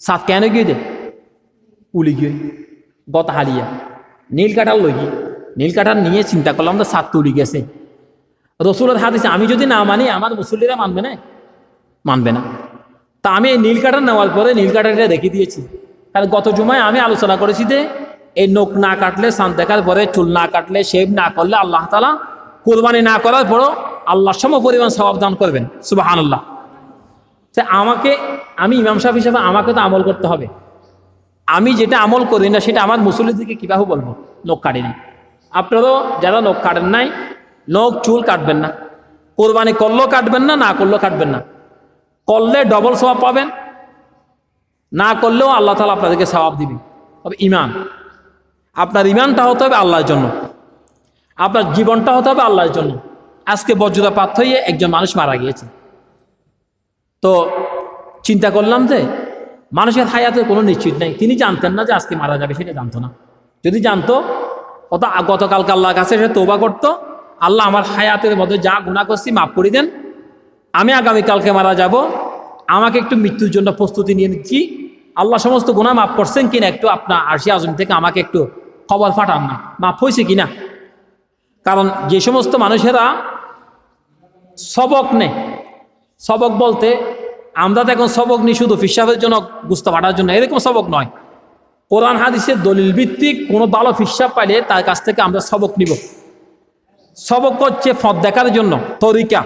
সাত কেন গিয়ে দে? উলি গিয়ে। গত হারিয়া নীল কাঠার লই নীল কাঠার নিয়ে চিন্তা করলাম তো সাত তুলি গেছে। রসুলের হাদিসে, আমি যদি না মানি, আমার মুসল্লিরা মানবে না? মানবে না। তা আমি এই নীল কাটার নেওয়ার পরে নীল কাটারটা রেখে দিয়েছি। কারণ গত জুমায় আমি আলোচনা করেছি যে, এই নখ না কাটলে সান দেখার পরে, চুল না কাটলে, শেভ না করলে আল্লাহ তালা কোরবানি না করার পরও আল্লাহ সম পরিমাণ স্বভাব দান করবেন। সুবাহ আল্লাহ আমাকে আমি ইমাম সাহেব হিসাবে আমাকে তো আমল করতে হবে। আমি যেটা আমল করি না, সেটা আমার মুসল্লিদেরকে কীভাবে বলব? নখ কাটিনি। আপনারও যারা নখ কাটেন নাই, নখ, চুল কাটবেন না। কোরবানি করলেও কাটবেন না না করলেও কাটবেন না। করলে ডবল স্বভাব পাবেন, না করলেও আল্লাহ তালা আপনাদেরকে স্বভাব দিবে তবে ইমান আপনার ইমানটা হতে হবে আল্লাহর জন্য। আপনার জীবনটা হতে হবে আল্লাহর জন্য। আজকে বজ্রপাত হয়ে একজন মানুষ মারা গিয়েছে। তো চিন্তা করলাম যে মানুষের হায়াতের কোনো নিশ্চিত নেই। তিনি জানতেন না যে আজকে মারা যাবে, সেটা জানতো না। যদি জানতো, অত গতকালকে আল্লাহর কাছে সে তোবা করতো, আল্লাহ আমার হায়াতের মধ্যে যা গুণা করছি মাফ করে দেন। আমি আগামীকালকে মারা যাব। আমাকে একটু মৃত্যুর জন্য প্রস্তুতি নিয়ে নিচ্ছি। আল্লাহ সমস্ত গুণা মাফ করছেন কিনা একটু আপনার আরশি আজম থেকে আমাকে একটু খবর পাঠান না। মাফ হয়েছে কিনা? কারণ যে সমস্ত মানুষেরা সবক নেই। সবক বলতে আমরা তো এখন সবক নিই শুধু ফিসাবের জন্য বুঝতে পাঠার জন্য। এরকম সবক নয়। কোরআন, হাদিসের দলিল ভিত্তিক কোনো ভালো ফিসাব পাইলে তার কাছ থেকে আমরা সবক নিব। সবক হচ্ছে ফদ দেখার জন্য, তরিকা।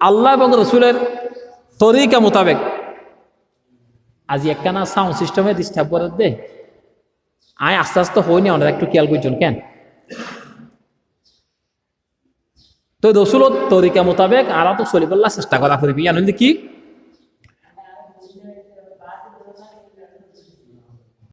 আল্লাহ এবং রসুলের তরিকা মোতাবেক। আজ একখানা সাউন্ড সিস্টেমে ডিস্টার্ব করে দে। আয়, আস্তে আস্তে হয়নি আমরা একটু খেয়াল করছেন কেন? তো রসুল তরিকা মোতাবেক আর তো চলিবল্লা চেষ্টা করা করবি। আনন্দ কি? योजना बात करना